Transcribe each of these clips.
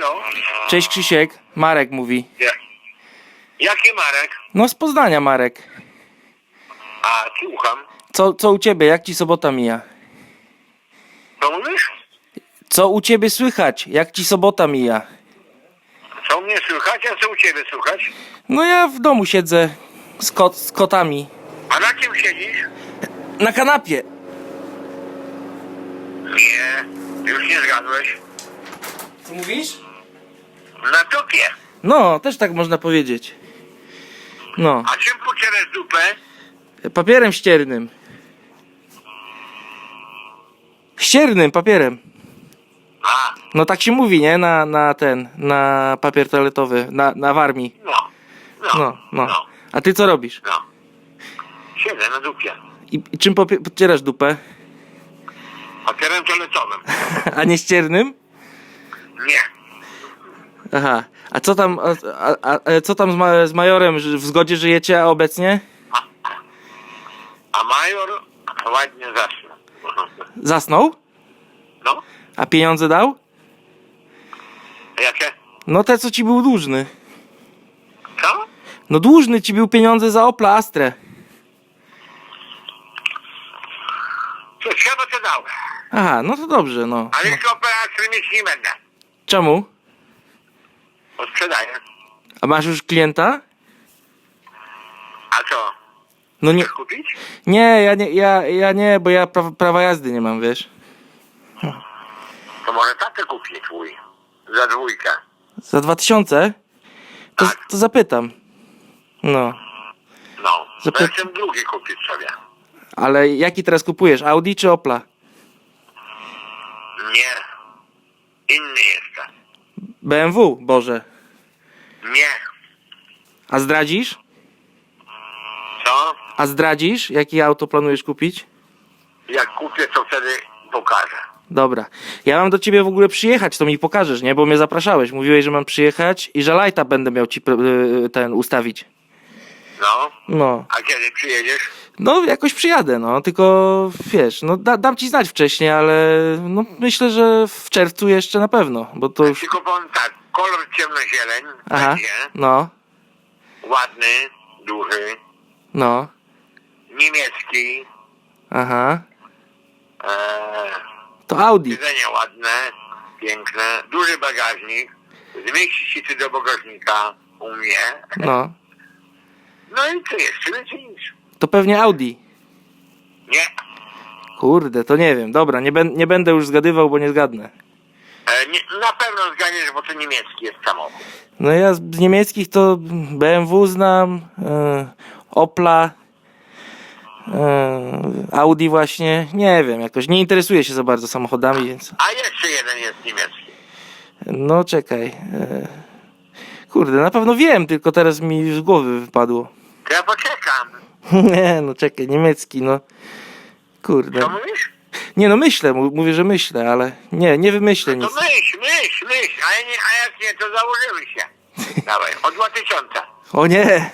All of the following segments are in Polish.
Halo? Cześć Krzysiek, Marek mówi. Ja. Jaki Marek? No z Poznania Marek. A, słucham. Co, co u ciebie, jak ci sobota mija? Co mówisz? Co u ciebie słychać, jak ci sobota mija? Co mnie słychać, a co u ciebie słychać? No ja w domu siedzę z, kot, z kotami. A na czym siedzisz? Na kanapie. Nie, już nie zgadłeś. Co mówisz? Na dupie. No, też tak można powiedzieć. No, A czym pocierasz dupę? papierem ściernym. Ściernym papierem. A, No tak się mówi, nie? Na, na ten, na papier toaletowy, na, na w armii. no. No, No, no. no. A ty co robisz? no. Siedzę na dupie. I, i czym popie- pocierasz dupę? Papierem toaletowym. A nie ściernym? Nie. Aha. A co tam, a, a, a, co tam z, ma, z majorem? W zgodzie żyjecie obecnie? A major ładnie zasnął. Zasnął? No, A pieniądze dał? jakie? No te, co ci był dłużny. Co? No dłużny ci był pieniądze za Opla Astrę. Co trzeba, to dał. Aha, no to dobrze, no. Ale już operacji mieć nie będę. Czemu? Sprzedaję. A masz już klienta? A co? No nie, Chcesz kupić? nie, ja nie, ja, ja nie, bo ja pra, prawa jazdy nie mam, wiesz. To może tatę kupię twój. Za dwójkę. Za dwa tysiące? To, Tak. to zapytam. No. No. Zapy- To jestem drugi kupić sobie. Ale jaki teraz kupujesz? Audi czy Opla? Nie. Inny jeszcze. BMW, Boże. Nie. A zdradzisz? Co? A zdradzisz, jakie auto planujesz kupić? Jak kupię, to wtedy pokażę. Dobra. Ja mam do ciebie w ogóle przyjechać, to mi pokażesz, nie? Bo mnie zapraszałeś. Mówiłeś, że mam przyjechać i że lajta będę miał ci yy, ten ustawić. No. No. A kiedy przyjedziesz? No, jakoś przyjadę, no. Tylko, wiesz, no da, dam ci znać wcześniej, ale no myślę, że w czerwcu jeszcze na pewno, bo to już... Tylko powiem tak. Kolor ciemnozieleń Aha, będzie. no, Ładny, duży, no, niemiecki. aha. Eee, To Audi. siedzenia ładne, piękne, duży bagażnik. Zmieści się ty do bagażnika u mnie. No. No i co jeszcze? Nic. To pewnie Audi. Nie. Kurde, to nie wiem. Dobra, nie, ben, nie będę już zgadywał, bo nie zgadnę. E, nie. Na pewno zgadniesz, bo to niemiecki jest samochód. No ja z z niemieckich to BMW znam, e, Opla, e, Audi właśnie, nie wiem, jakoś nie interesuję się za bardzo samochodami, więc A jeszcze jeden jest niemiecki. no czekaj. E, kurde, na pewno wiem, tylko teraz mi z głowy wypadło. To ja poczekam. nie, no czekaj, niemiecki, no. Kurde. Co mówisz? Nie no myślę, mu- mówię, że myślę, ale nie, nie wymyślę No nic. myśl, myśl, myśl. A, ja nie, a jak nie, to założymy się. Dawaj, o 2000. O nie!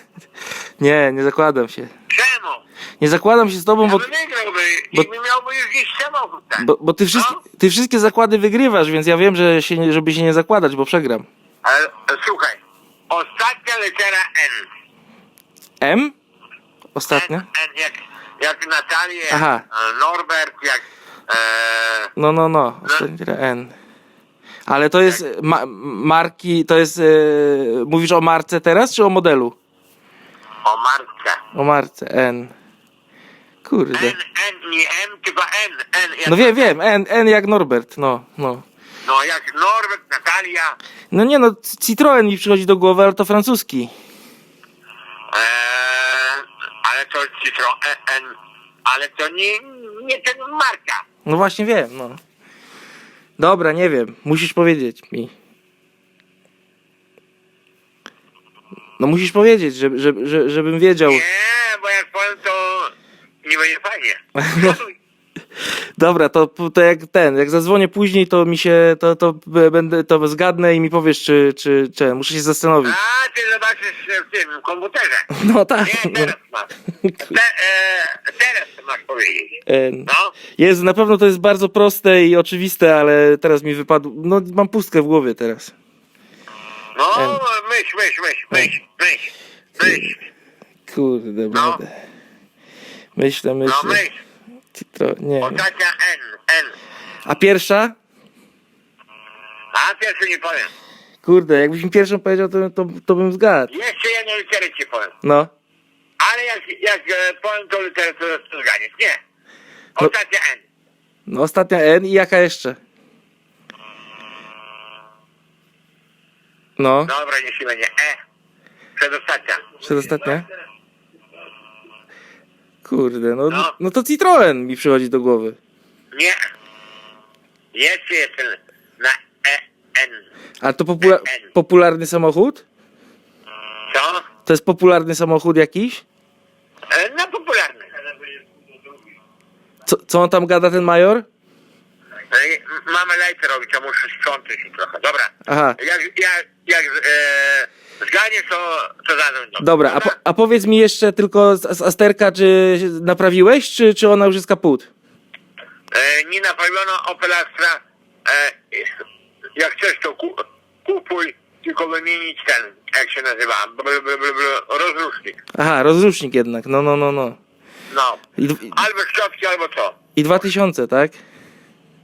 Nie, nie zakładam się. Czemu? Nie zakładam się z tobą, Ja bo, bym wygrałby bo- i by miałby już gdzieś samochód ten. bo, bo ty, wszystkie, No. ty wszystkie zakłady wygrywasz, więc ja wiem, że się, nie- żeby się nie zakładać, bo przegram. Ale, e, słuchaj, ostatnia litera N. M? Ostatnia? N, N jak, jak Natalię, Aha. e, Norbert, jak... E, No, no, no. Ostatnia litera N. Ale to jest ma, marki, to jest. E, mówisz o marce teraz, czy o modelu? o Martkę. O marce N. Kurde. N, N, nie M, tylko N, N. Jak, No wiem, wiem, N, N jak Norbert, no, no. No jak Norbert, Natalia, No nie no, Citroen mi przychodzi do głowy, ale to francuski. e, ale to Citroen, ale to nie, nie ten marka. No właśnie wiem, no. Dobra, nie wiem. Musisz powiedzieć mi. No musisz powiedzieć, żeby, żeby, żeby, żebym wiedział. Nie, bo jak powiem, to nie będzie fajnie. No. Dobra, to, to jak ten, jak zadzwonię później, to mi się, to, to będę, to zgadnę i mi powiesz, czy, czy, czy, muszę się zastanowić. A, ty zobaczysz w tym komputerze. No tak. Nie, No. teraz masz. Te, e, teraz masz powiedzieć. E, No, Jezu, na pewno to jest bardzo proste i oczywiste, ale teraz mi wypadło, no mam pustkę w głowie teraz. No, N. myśl, myśl, myśl, myśl, myśl, myśl. Kurde, No. blade. Myślę, No, myślę. myśl. Citro... Nie. Ostatnia N, N. A pierwsza? A pierwszy nie powiem. Kurde, jakbyś mi pierwszą powiedział, to, to, to bym zgadł. Jeszcze jedną literę ci powiem. No. Ale jak, jak e, powiem tą literę, to, to zganiesz. Nie. No. Ostatnia N. no. Ostatnia N i jaka jeszcze? No. Dobra, niech się będzie E. Przedostatnia. Przedostatnia? Kurde, no, No. no to Citroen mi przychodzi do głowy. Nie. Jest ten na E, N. A to popula N. popularny samochód? Co? To jest popularny samochód jakiś? E, no popularny. Co, co on tam gada, ten major? E, mamy lejce robić, to muszę sprzątać i trochę. Dobra. Aha. Jak, jak, jak e, zganiesz, to, to zadam. do- Dobra, a, po, a powiedz mi jeszcze tylko z, z Asterka, czy naprawiłeś, czy, czy ona już jest kaput? E, nie naprawiono Opel Astra. E, jak chcesz, to ku, kupuj, tylko wymienić ten, jak się nazywa, bl, bl, bl, bl, rozrusznik. Aha, rozrusznik jednak, no, no, no, no. No. I, d- Albo szczotki, albo co. i 2000, tak?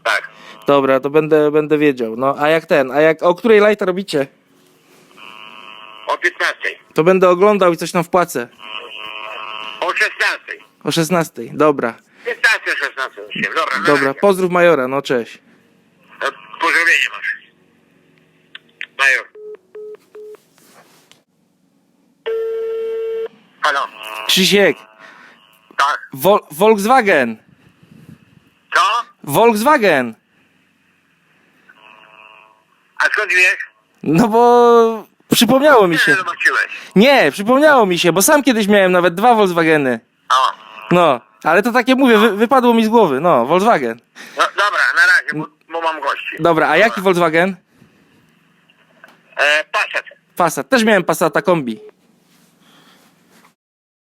Tak. Dobra, to będę, będę wiedział. No, a jak ten, a jak, o której lighta robicie? O 15. To będę oglądał i coś tam wpłacę. O 16. O 16, dobra. 15, 16. Dobra, na Dobra, razie. pozdrów majora, no cześć. E, Pozdrowienie masz. Major. Halo. Krzysiek, Tak. Vol Volkswagen, Co? Volkswagen. A skąd wiesz? No bo przypomniało mi się. Nie zobaczyłeś. Nie, przypomniało mi się, bo sam kiedyś miałem nawet dwa Volkswageny. O. No, ale to takie mówię, wy, wypadło mi z głowy. No, Volkswagen. No, dobra, na razie, bo, bo mam gości. Dobra, a jaki Volkswagen? E, Passat. Passat. Też miałem Passata kombi.